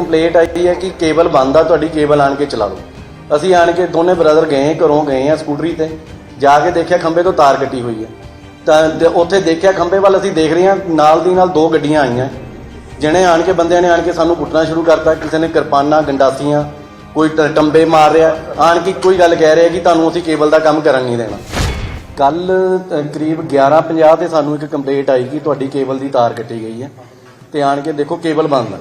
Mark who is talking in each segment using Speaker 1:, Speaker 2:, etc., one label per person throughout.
Speaker 1: Complaint ਆਈ ਹੈ ਕਿ cable ਬੰਦ ਆ, ਤੁਹਾਡੀ ਕੇਬਲ ਆਣ ਕੇ ਚਲਾ ਲਓ। ਅਸੀਂ ਆਣ ਕੇ ਦੋਨੇ ਬ੍ਰਦਰ ਗਏ, ਘਰੋਂ ਗਏ ਆ ਸਕੂਟਰੀ ਤੇ। ਜਾ ਕੇ ਦੇਖਿਆ ਖੰਭੇ ਤੋਂ ਤਾਰ ਕੱਟੀ ਹੋਈ ਹੈ ਤਾਂ ਉੱਥੇ ਦੇਖਿਆ ਖੰਭੇ ਵੱਲ ਅਸੀਂ ਦੇਖ ਰਹੇ ਹਾਂ ਨਾਲ ਦੀ ਨਾਲ ਦੋ ਗੱਡੀਆਂ ਆਈਆਂ। ਜਿਹਨੇ ਆਣ ਕੇ ਬੰਦਿਆਂ ਨੇ ਆਣ ਕੇ ਸਾਨੂੰ ਕੁੱਟਣਾ ਸ਼ੁਰੂ ਕਰਤਾ, ਕਿਸੇ ਨੇ ਕਿਰਪਾਨਾਂ, ਗੰਡਾਸੀਆਂ, ਕੋਈ ਟ- ਟੰਬੇ ਮਾਰ ਰਿਹਾ। ਆਣ ਕੇ ਕੋਈ ਗੱਲ ਕਹਿ ਰਿਹਾ ਕਿ ਤੁਹਾਨੂੰ ਅਸੀਂ ਕੇਬਲ ਦਾ ਕੰਮ ਕਰਨ ਨਹੀਂ ਦੇਣਾ। ਕੱਲ ਕਰੀਬ 11:50 ਤੇ ਸਾਨੂੰ ਇੱਕ ਕੰਪਲੇਂਟ ਆਈ ਕਿ ਤੁਹਾਡੀ ਕੇਬਲ ਦੀ ਤਾਰ ਕੱਟੀ ਗਈ ਹੈ। ਤੇ ਆਣ ਕੇ ਦੇਖੋ ਕੇਬਲ ਬੰਦ ਹੈ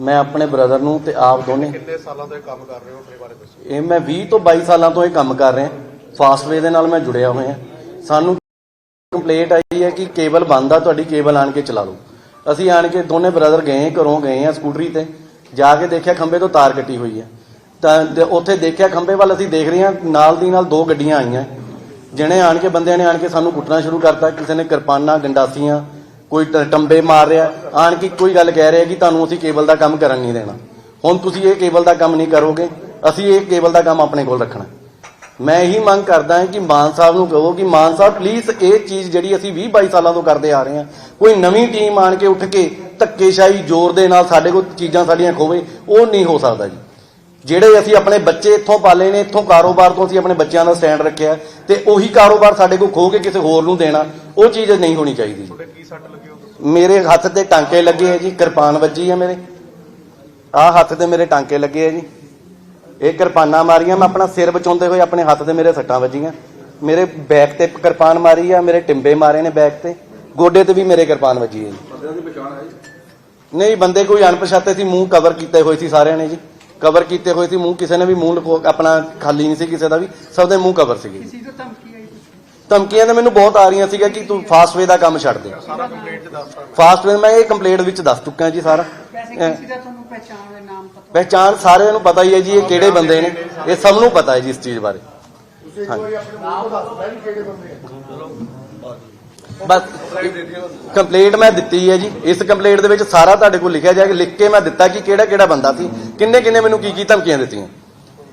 Speaker 1: ਮੈਂ ਆਪਣੇ ਬ੍ਰਦਰ ਨੂੰ ਤੇ ਆਪ ਦੋਨੇ।
Speaker 2: ਕਿੰਨੇ ਸਾਲਾਂ ਤੋਂ ਇਹ ਕੰਮ ਕਰ ਰਹੇ ਹੋ ਆਪਣੇ ਬਾਰੇ ਦੱਸੋ।
Speaker 1: ਇਹ ਮੈਂ 20 ਤੋਂ 22 ਸਾਲਾਂ ਤੋਂ ਇਹ ਕੰਮ ਕਰ ਰਿਹਾ। ਫਾਸਟਵੇ ਦੇ ਨਾਲ ਮੈਂ ਜੁੜਿਆ ਹੋਇਆ ਸਾਨੂੰ ਕੰਪਲੇਂਟ ਆਈ ਹੈ ਕਿ ਕੇਬਲ ਬੰਦ ਆ ਤੁਹਾਡੀ ਕੇਬਲ ਆਣ ਕੇ ਚਲਾ ਲਓ। ਅਸੀਂ ਆਣ ਕੇ ਦੋਨੇ ਬ੍ਰਦਰ ਗਏ ਘਰੋਂ ਗਏ ਆ ਸਕੂਟਰੀ ਤੇ। ਜਾ ਕੇ ਦੇਖਿਆ ਖੰਭੇ ਤੋਂ ਤਾਰ ਕੱਟੀ ਹੋਈ ਹੈ। ਤਾਂ ਉੱਥੇ ਦੇਖਿਆ ਖੰਭੇ ਵੱਲ ਅਸੀਂ ਦੇਖ ਰਹੇ ਹਾਂ ਨਾਲ ਦੀ ਨਾਲ ਦੋ ਗੱਡੀਆਂ ਆਈਆਂ। ਜਿਹਨੇ ਆਣ ਕੇ ਬੰਦਿਆਂ ਨੇ ਆਣ ਕੇ ਸਾਨੂੰ ਕੁੱਟਣਾ ਸ਼ੁਰੂ ਕਰਤਾ ਕਿਸੇ ਨੇ ਕਿਰਪਾਨਾਂ ਗੰਡਾਸੀਆਂ ਕੋਈ ਟ- ਟੰਬੇ ਮਾਰ ਰਿਹਾ, ਆਣ ਕੇ ਕੋਈ ਗੱਲ ਕਹਿ ਰਿਹਾ ਕਿ ਤੁਹਾਨੂੰ ਅਸੀਂ ਕੇਬਲ ਦਾ ਕੰਮ ਕਰਨ ਨਹੀਂ ਦੇਣਾ। ਹੁਣ ਤੁਸੀਂ ਇਹ ਕੇਬਲ ਦਾ ਕੰਮ ਨਹੀਂ ਕਰੋਗੇ, ਅਸੀਂ ਇਹ ਕੇਬਲ ਦਾ ਕੰਮ ਆਪਣੇ ਕੋਲ ਰੱਖਣਾ। ਮੈਂ ਇਹੀ ਮੰਗ ਕਰਦਾ ਹਾਂ ਕਿ ਮਾਨ ਸਾਹਿਬ ਨੂੰ ਕਹੋ ਕਿ ਮਾਨ ਸਾਹਿਬ ਪਲੀਜ਼ ਇਹ ਚੀਜ਼ ਜਿਹੜੀ ਅਸੀਂ 20 22 ਸਾਲਾਂ ਤੋਂ ਕਰਦੇ ਆ ਰਹੇ ਹਾਂ, ਕੋਈ ਨਵੀਂ ਟੀਮ ਆਣ ਕੇ ਉੱਠ ਕੇ ਧੱਕੇਸ਼ਾਹੀ ਜ਼ੋਰ ਦੇ ਨਾਲ ਸਾਡੇ ਕੋਲ ਚੀਜ਼ਾਂ ਸਾਡੀਆਂ ਖੋਵੇ, ਉਹ ਨਹੀਂ ਹੋ ਸਕਦਾ ਜੀ। ਜਿਹੜੇ ਅਸੀਂ ਆਪਣੇ ਬੱਚੇ ਇੱਥੋਂ ਪਾਲੇ ਨੇ ਇੱਥੋਂ ਕਾਰੋਬਾਰ ਤੋਂ ਅਸੀਂ ਆਪਣੇ ਬੱਚਿਆਂ ਦਾ ਸਟੈਂਡ ਰੱਖਿਆ ਤੇ ਉਹੀ ਕਾਰੋਬਾਰ ਸਾਡੇ ਕੋਲ ਖੋ ਕੇ ਕਿਸੇ ਹੋਰ ਨੂੰ ਦੇਣਾ ਉਹ ਚੀਜ਼ ਨਹੀਂ ਹੋਣੀ ਚਾਹੀਦੀ। ਜੀ
Speaker 2: ਤੁਹਾਡੇ ਕੀ ਸੱਟ ਲੱਗੀ ਹੋ ਦੱਸੋ।
Speaker 1: ਮੇਰੇ ਹੱਥ ਤੇ ਟਾਂਕੇ ਲੱਗੇ ਆ ਜੀ ਕਿਰਪਾਨ ਵੱਜੀ ਆ ਮੇਰੇ। ਆਹ ਹੱਥ ਤੇ ਮੇਰੇ ਟਾਂਕੇ ਲੱਗੇ ਆ ਜੀ। ਇਹ ਕਿਰਪਾਨਾਂ ਮਾਰੀਆਂ ਮੈਂ ਆਪਣਾ ਸਿਰ ਬਚਾਉਂਦੇ ਹੋਏ ਆਪਣੇ ਹੱਥ ਤੇ ਮੇਰੇ ਸੱਟਾਂ ਵੱਜੀਆਂ। ਮੇਰੇ ਬੈਕ ਤੇ ਕਿਰਪਾਨ ਮਾਰੀ ਆ ਮੇਰੇ ਟਿੰਬੇ ਮਾਰੇ ਨੇ ਬੈਕ ਤੇ। ਗੋਡੇ ਤੇ ਵੀ ਮੇਰੇ ਕਿਰਪਾਨ ਵੱਜੀ ਹੈ ਜੀ? ਨਹੀਂ ਬੰਦੇ ਕੋਈ ਅਣਪਛਾਤੇ ਸੀ ਮੂੰਹ ਕਵਰ ਕੀਤੇ ਹੋਏ ਸੀ ਸਾਰਿਆਂ ਨੇ ਜੀ। ਕਵਰ ਕੀਤੇ ਹੋਏ ਸੀ ਮੂੰਹ ਕਿਸੇ ਨੇ ਵੀ ਮੂੰਹ ਲਕੋ ਆਪਣਾ ਖਾਲੀ ਨਹੀਂ ਸੀ ਕਿਸੇ ਦਾ ਵੀ ਸਭ ਦੇ ਮੂੰਹ ਕਵਰ ਸੀਗੇ
Speaker 3: ਕਿਸੇ ਤੋਂ ਧਮਕੀ ਆਈ?
Speaker 1: ਧਮਕੀਆਂ ਤਾਂ ਮੈਨੂੰ ਬਹੁਤ ਆ ਰਹੀਆਂ ਸੀਗਾ ਕਿ ਤੂੰ ਫਾਸਟਵੇ ਦਾ ਕੰਮ ਛੱਡ ਦੇ।
Speaker 2: ਸਾਰਾ ਕੰਪਲੀਟ ਚ ਦੱਸਤਾ
Speaker 1: ਫਾਸਟਵੇ ਮੈਂ ਇਹ ਕੰਪਲੇਂਟ ਵਿੱਚ ਦੱਸ ਚੁੱਕਾ ਜੀ ਸਾਰਾ।
Speaker 3: ਵੈਸੇ ਕਿਸੇ ਦਾ ਤੁਹਾਨੂੰ ਪਹਿਚਾਣ ਦਾ ਨਾਮ ਪਤਾ
Speaker 1: ਪਹਿਚਾਣ ਸਾਰਿਆਂ ਨੂੰ ਪਤਾ ਹੀ ਹੈ ਜੀ ਇਹ ਕਿਹੜੇ ਬੰਦੇ ਨੇ? ਇਹ ਸਭ ਨੂੰ ਪਤਾ ਹੈ ਜੀ ਇਸ ਚੀਜ਼ ਬਾਰੇ। ਹਾਂਜੀ ਬਸ ਕੰਪਲੇਂਟ ਮੈਂ ਦਿੱਤੀ ਹੈ ਜੀ। ਇਸ ਕੰਪਲੇਂਟ ਦੇ ਵਿੱਚ ਸਾਰਾ ਤੁਹਾਡੇ ਕੋਲ ਲਿਖਿਆ ਜਾਏਗਾ। ਲਿਖ ਕੇ ਮੈਂ ਦਿੱਤਾ ਕਿ ਕਿਹੜਾ ਕਿਹੜਾ ਬੰਦਾ ਸੀ, ਕਿੰਨੇ ਕਿੰਨੇ ਮੈਨੂੰ ਕੀ ਕੀ ਧਮਕੀਆਂ ਦਿੱਤੀਆਂ।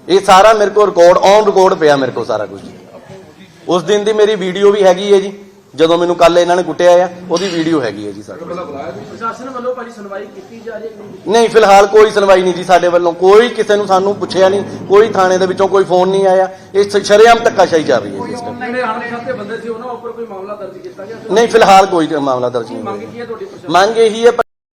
Speaker 1: ਇਹ ਸਾਰਾ ਮੇਰੇ ਕੋਲ ਰਿਕਾਰਡ ਔਨ ਰਿਕਾਰਡ ਪਿਆ ਮੇਰੇ ਕੋਲ ਸਾਰਾ ਕੁਝ। ਉਸ ਦਿਨ ਦੀ ਮੇਰੀ ਵੀਡੀਓ ਵੀ ਹੈਗੀ ਹੈ ਜੀ। ਜਦੋਂ ਮੈਨੂੰ ਕੱਲ ਇਹਨਾਂ ਨੇ ਕੁੱਟਿਆ ਆ ਉਹਦੀ ਵੀਡੀਓ ਹੈਗੀ ਹੈ ਜੀ ਸਾਡੀ
Speaker 4: ਪ੍ਰਸ਼ਾਸਨ ਵੱਲੋਂ ਭਾਜੀ ਸੁਣਵਾਈ ਕੀਤੀ ਜਾ ਰਹੀ ਹੈ ਨਹੀਂ?
Speaker 1: ਨਹੀਂ ਫਿਲਹਾਲ ਕੋਈ ਸੁਣਵਾਈ ਨਹੀਂ ਜੀ ਸਾਡੇ ਵੱਲੋਂ। ਕੋਈ ਕਿਸੇ ਨੂੰ ਸਾਨੂੰ ਪੁੱਛਿਆ ਨਹੀਂ ਕੋਈ ਥਾਣੇ ਦੇ ਵਿੱਚੋਂ ਕੋਈ ਫੋਨ ਨਹੀਂ ਆਇਆ। ਇਹ ਸ਼ਰੇਆਮ ਧੱਕਾਸ਼ਾਹੀ ਚੱਲ ਰਹੀ ਹੈ ਜੀ ਇਸ time।
Speaker 4: ਜਿਹੜੇ ਅਣਪਛਾਤੇ ਬੰਦੇ ਸੀ ਉਹਨਾਂ ਉੱਪਰ ਕੋਈ ਮਾਮਲਾ ਦਰਜ ਕੀਤਾ ਗਿਆ?
Speaker 1: ਨਹੀਂ ਫਿਲਹਾਲ ਕੋਈ ਮਾਮਲਾ ਦਰਜ ਨਹੀਂ
Speaker 4: ਮੰਗ
Speaker 1: ਹੋਇਆ ਮੰਗ ਇਹੀ ਹੈ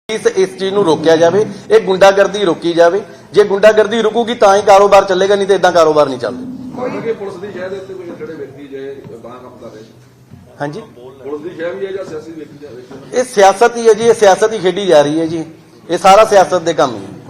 Speaker 1: ਇਸ ਇਸ ਚੀਜ਼ ਨੂੰ ਰੋਕਿਆ ਜਾਵੇ ਇਹ ਗੁੰਡਾਗਰਦੀ ਰੋਕੀ ਜਾਵੇ। ਜੇ ਗੁੰਡਾਗਰਦੀ ਰੁਕੂਗੀ ਤਾਂ ਹੀ ਕਾਰੋਬਾਰ ਚੱਲੇਗਾ ਨਹੀਂ ਤੇ ਇਦਾਂ ਕਾਰੋਬਾਰ ਨਹੀਂ ਚੱਲਦੇ।
Speaker 2: ਕਿ ਪੁਲਿਸ ਦੀ ਸ਼ਹਿ ਦੇ ਉੱਤੇ ਕੋਈ ਜਿਹੜੇ ਵਿਅਕਤੀ ਜੇ ਬਾਹਰ ਕੰਮ ਕਰ ਰਹੇ।
Speaker 1: ਹਾਂਜੀ।
Speaker 2: ਪੁਲਿਸ ਦੀ ਸ਼ਹਿ ਵੀ ਹੈ ਜਾਂ ਸਿਆਸੀ ਵਿਅਕਤੀ ਜਾਵੇ
Speaker 1: ਇਹ ਸਿਆਸਤ ਹੀ ਹੈ ਜੀ ਇਹ ਸਿਆਸਤ ਹੀ ਖੇਡੀ ਜਾ ਰਹੀ ਹੈ ਜੀ। ਇਹ ਸਾਰਾ ਸਿਆਸਤ ਦੇ ਕੰਮ ਹੀ ਹੈ।